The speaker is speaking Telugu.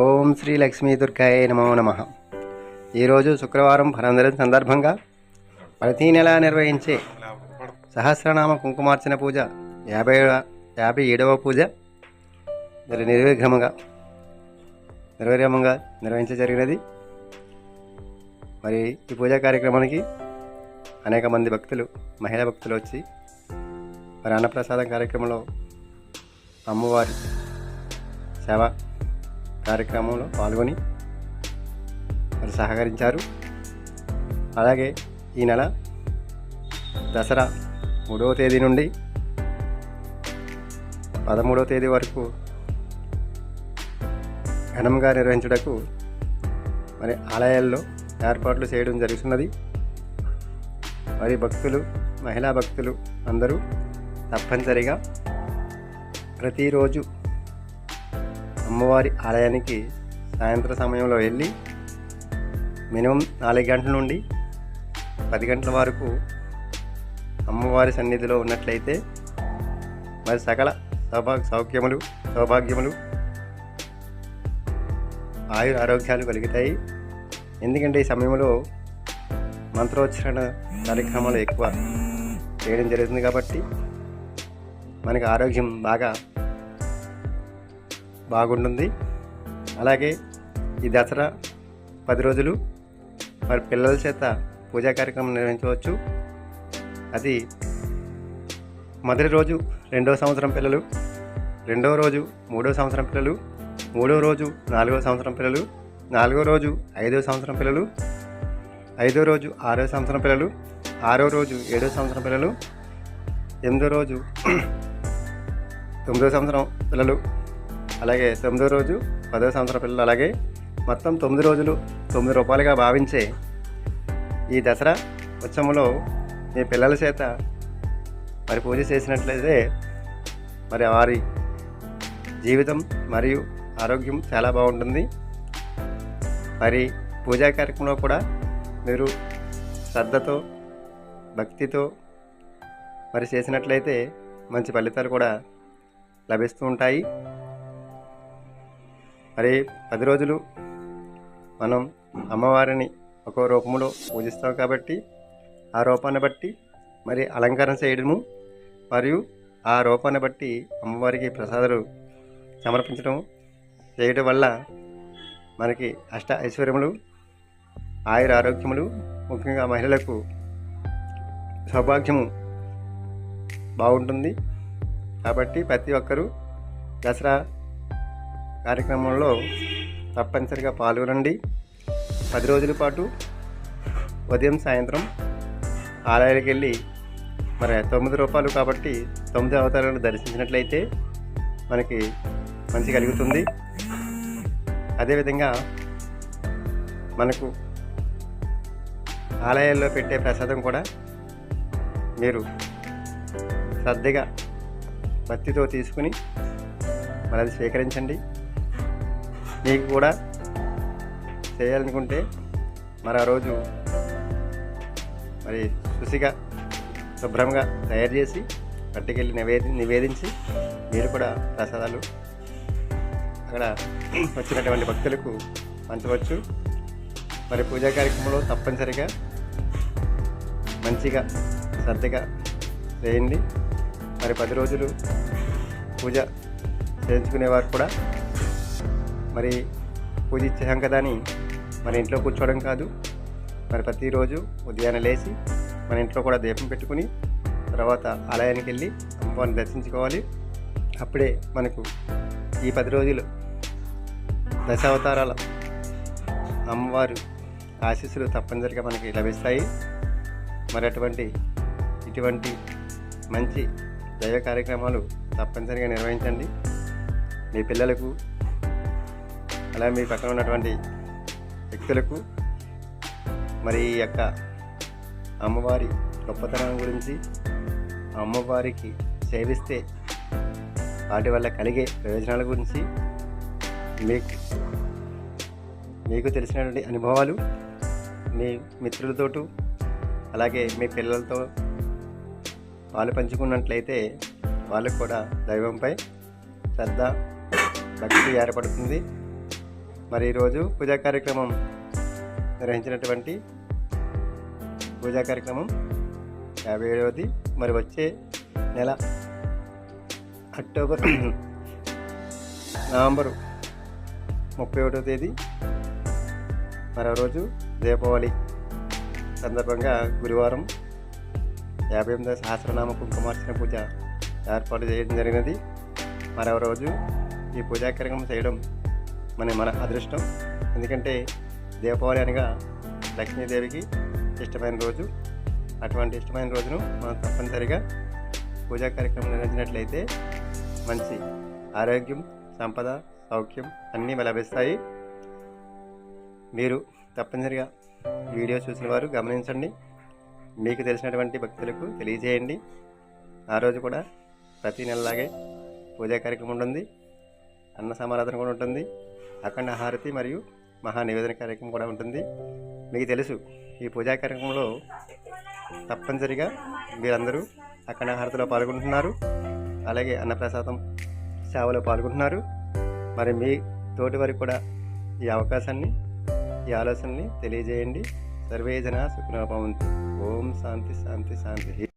ఓం శ్రీ లక్ష్మీ దుర్గాయ నమో నమ. ఈరోజు శుక్రవారం ఫలందరం సందర్భంగా ప్రతి నెల నిర్వహించే సహస్రనామ కుంకుమార్చన పూజ యాభై యాభై ఏడవ పూజ మరి నిర్విఘ్రమంగా నిర్విఘ్నంగా నిర్వహించ జరిగినది. మరి ఈ పూజా కార్యక్రమానికి అనేక మంది భక్తులు మహిళా భక్తులు వచ్చి మరి అన్నప్రసాదం కార్యక్రమంలో అమ్మవారి సేవ కార్యక్రమంలో పాల్గొని మరి సహకరించారు. అలాగే ఈ నెల దసరా మూడవ తేదీ నుండి పదమూడవ తేదీ వరకు ఘనంగా నిర్వహించుటకు మరి ఆలయాల్లో ఏర్పాట్లు చేయడం జరుగుతున్నది. మరి భక్తులు మహిళా భక్తులు అందరూ తప్పనిసరిగా ప్రతిరోజు అమ్మవారి ఆలయానికి సాయంత్రం సమయంలో వెళ్ళి మినిమం నాలుగు గంటల నుండి పది గంటల వరకు అమ్మవారి సన్నిధిలో ఉన్నట్లయితే మరి సకల సౌభా సౌఖ్యములు సౌభాగ్యములు ఆయు ఆరోగ్యాలు కలుగుతాయి. ఎందుకంటే ఈ సమయంలో మంత్రోచ్చరణ కార్యక్రమాలు ఎక్కువ చేయడం జరుగుతుంది కాబట్టి మనకి ఆరోగ్యం బాగా బాగుంటుంది. అలాగే ఈ దసరా పది రోజులు మరి పిల్లల చేత పూజా కార్యక్రమం నిర్వహించవచ్చు. అది మొదటి రోజు రెండవ సంవత్సరం పిల్లలు రెండో రోజు మూడవ సంవత్సరం పిల్లలు మూడో రోజు నాలుగవ సంవత్సరం పిల్లలు నాలుగో రోజు ఐదవ సంవత్సరం పిల్లలు ఐదో రోజు ఆరో సంవత్సరం పిల్లలు ఆరో రోజు ఏడో సంవత్సరం పిల్లలు ఎనిమిదో రోజు తొమ్మిదో సంవత్సరం పిల్లలు అలాగే తొమ్మిదో రోజు పదో సంవత్సర పిల్లలు అలాగే మొత్తం తొమ్మిది రోజులు తొమ్మిది రూపాయలుగా భావించే ఈ దసరా ఉత్సవంలో మీ పిల్లల చేత మరి పూజ చేసినట్లయితే మరి వారి జీవితం మరియు ఆరోగ్యం చాలా బాగుంటుంది. మరి పూజా కార్యక్రమంలో కూడా మీరు శ్రద్ధతో భక్తితో మరి చేసినట్లయితే మంచి ఫలితాలు కూడా లభిస్తూ ఉంటాయి. మరి పది రోజులు మనం అమ్మవారిని ఒక రూపంలో పూజిస్తాం కాబట్టి ఆ రూపాన్ని బట్టి మరి అలంకరణ చేయడము మరియు ఆ రూపాన్ని బట్టి అమ్మవారికి ప్రసాదాలు సమర్పించడం చేయడం వల్ల మనకి అష్ట ఐశ్వర్యములు ఆయుర ఆరోగ్యములు ముఖ్యంగా మహిళలకు సౌభాగ్యము బాగుంటుంది. కాబట్టి ప్రతి ఒక్కరూ దసరా కార్యక్రమంలో తప్పనిసరిగా పాల్గొనండి. పది రోజుల పాటు ఉదయం సాయంత్రం ఆలయాలకు వెళ్ళి మరి తొమ్మిది రూపాయలు కాబట్టి తొమ్మిది అవతారాలు దర్శించినట్లయితే మనకి మంచి కలుగుతుంది. అదేవిధంగా మనకు ఆలయాల్లో పెట్టే ప్రసాదం కూడా మీరు శ్రద్ధగా భక్తితో తీసుకుని మరి అది స్వీకరించండి. మీకు కూడా చేయాలనుకుంటే మరి ఆ రోజు మరి శుచిగా శుభ్రంగా తయారు చేసి పట్టుకెళ్ళి నివేది నివేదించి మీరు కూడా ప్రసాదాలు అక్కడ వచ్చినటువంటి భక్తులకు పంచవచ్చు. మరి పూజా కార్యక్రమంలో తప్పనిసరిగా మంచిగా శ్రద్ధగా చేయండి. మరి పది రోజులు పూజ చేయించుకునేవారు కూడా మరి పూజ ఇచ్చేసాం కదా అని మన ఇంట్లో కూర్చోవడం కాదు. మరి ప్రతిరోజు ఉదయాన్నే లేచి మన ఇంట్లో కూడా దీపం పెట్టుకుని తర్వాత ఆలయానికి వెళ్ళి అమ్మవారిని దర్శించుకోవాలి. అప్పుడే మనకు ఈ పది రోజులు దశావతారాల అమ్మవారు ఆశీస్సులు తప్పనిసరిగా మనకి లభిస్తాయి. మరి అటువంటి ఇటువంటి మంచి దైవ కార్యక్రమాలు తప్పనిసరిగా నిర్వహించండి. మీ పిల్లలకు అలాగే మీ పక్కన ఉన్నటువంటి వ్యక్తులకు మరి ఈ యొక్క అమ్మవారి గొప్పతనం గురించి అమ్మవారికి సేవిస్తే వాటి వల్ల కలిగే ప్రయోజనాల గురించి మీకు మీకు తెలిసినటువంటి అనుభవాలు మీ మిత్రులతోటూ అలాగే మీ పిల్లలతో వాళ్ళు పంచుకున్నట్లయితే వాళ్ళకు కూడా దైవంపై శ్రద్ధ భక్తి ఏర్పడుతుంది. మరి ఈరోజు పూజా కార్యక్రమం నిర్వహించినటువంటి పూజా కార్యక్రమం యాభై ఏడవది మరి వచ్చే నెల అక్టోబర్ నవంబరు ముప్పై ఒకటో తేదీ. మరో రోజు దీపావళి సందర్భంగా గురువారం యాభై ఎనిమిదవ సహస్రనామ కుంకుమార్చన పూజ ఏర్పాటు చేయడం జరిగినది. మరో రోజు ఈ పూజా కార్యక్రమం చేయడం మన మన అదృష్టం. ఎందుకంటే దీపావళి అనగా లక్ష్మీదేవికి ఇష్టమైన రోజు. అటువంటి ఇష్టమైన రోజును మనం తప్పనిసరిగా పూజా కార్యక్రమం నిర్వహించినట్లయితే మంచి ఆరోగ్యం సంపద సౌఖ్యం అన్నీ లభిస్తాయి. మీరు తప్పనిసరిగా వీడియో చూసిన వారు గమనించండి. మీకు తెలిసినటువంటి భక్తులకు తెలియజేయండి. ఆ రోజు కూడా ప్రతి నెలలాగే పూజా కార్యక్రమం ఉంటుంది. అన్న సమారాధన కూడా ఉంటుంది. అఖండ హారతి మరియు మహా నివేదన కార్యక్రమం కూడా ఉంటుంది. మీకు తెలుసు ఈ పూజా కార్యక్రమంలో తప్పనిసరిగా మీరందరూ అఖండ హారతిలో పాల్గొంటున్నారు. అలాగే అన్నప్రసాదం సేవలో పాల్గొంటున్నారు. మరి మీ తోటి వారికి కూడా ఈ అవకాశాన్ని ఈ ఆలోచనని తెలియజేయండి. సర్వే జన ఓం శాంతి శాంతి శాంతి.